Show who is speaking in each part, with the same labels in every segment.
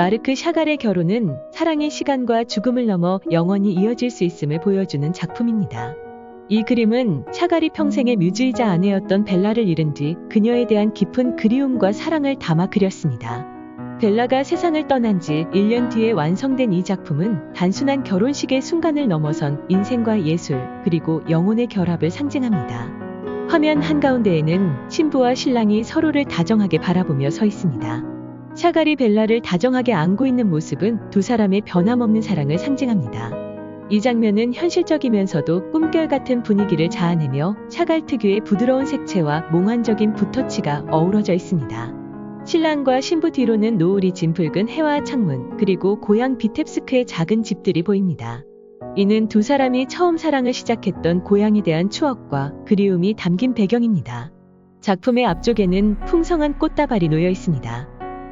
Speaker 1: 마르크 샤갈의 결혼은 사랑의 시간과 죽음을 넘어 영원히 이어질 수 있음을 보여주는 작품입니다. 이 그림은 샤갈이 평생의 뮤즈이자 아내였던 벨라를 잃은 뒤 그녀에 대한 깊은 그리움과 사랑을 담아 그렸습니다. 벨라가 세상을 떠난 지 1년 뒤에 완성된 이 작품은 단순한 결혼식의 순간을 넘어선 인생과 예술, 그리고 영혼의 결합을 상징합니다. 화면 한가운데에는 신부와 신랑이 서로를 다정하게 바라보며 서 있습니다. 샤갈이 벨라를 다정하게 안고 있는 모습은 두 사람의 변함없는 사랑을 상징합니다. 이 장면은 현실적이면서도 꿈결 같은 분위기를 자아내며 샤갈 특유의 부드러운 색채와 몽환적인 붓터치가 어우러져 있습니다. 신랑과 신부 뒤로는 노을이 진 붉은 해와 창문, 그리고 고향 비텝스크의 작은 집들이 보입니다. 이는 두 사람이 처음 사랑을 시작했던 고향에 대한 추억과 그리움이 담긴 배경입니다. 작품의 앞쪽에는 풍성한 꽃다발이 놓여 있습니다.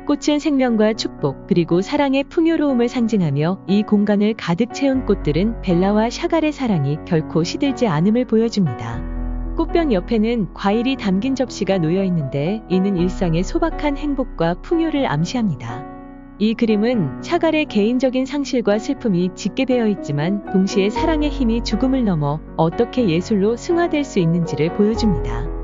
Speaker 1: 꽃은 생명과 축복, 그리고 사랑의 풍요로움을 상징하며 이 공간을 가득 채운 꽃들은 벨라와 샤갈의 사랑이 결코 시들지 않음을 보여줍니다. 꽃병 옆에는 과일이 담긴 접시가 놓여 있는데 이는 일상의 소박한 행복과 풍요를 암시합니다. 이 그림은 샤갈의 개인적인 상실과 슬픔이 짙게 배어 있지만 동시에 사랑의 힘이 죽음을 넘어 어떻게 예술로 승화될 수 있는지를 보여줍니다.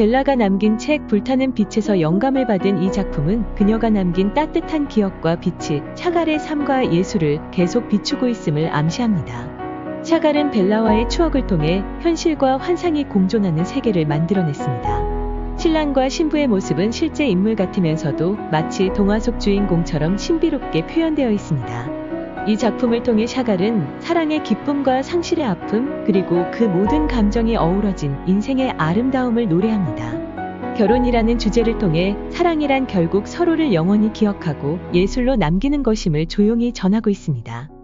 Speaker 1: 벨라가 남긴 책 불타는 빛에서 영감을 받은 이 작품은 그녀가 남긴 따뜻한 기억과 빛이 샤갈의 삶과 예술을 계속 비추고 있음을 암시합니다. 샤갈은 벨라와의 추억을 통해 현실과 환상이 공존하는 세계를 만들어냈습니다. 신랑과 신부의 모습은 실제 인물 같으면서도 마치 동화 속 주인공처럼 신비롭게 표현되어 있습니다. 이 작품을 통해 샤갈은 사랑의 기쁨과 상실의 아픔, 그리고 그 모든 감정이 어우러진 인생의 아름다움을 노래합니다. 결혼이라는 주제를 통해 사랑이란 결국 서로를 영원히 기억하고 예술로 남기는 것임을 조용히 전하고 있습니다.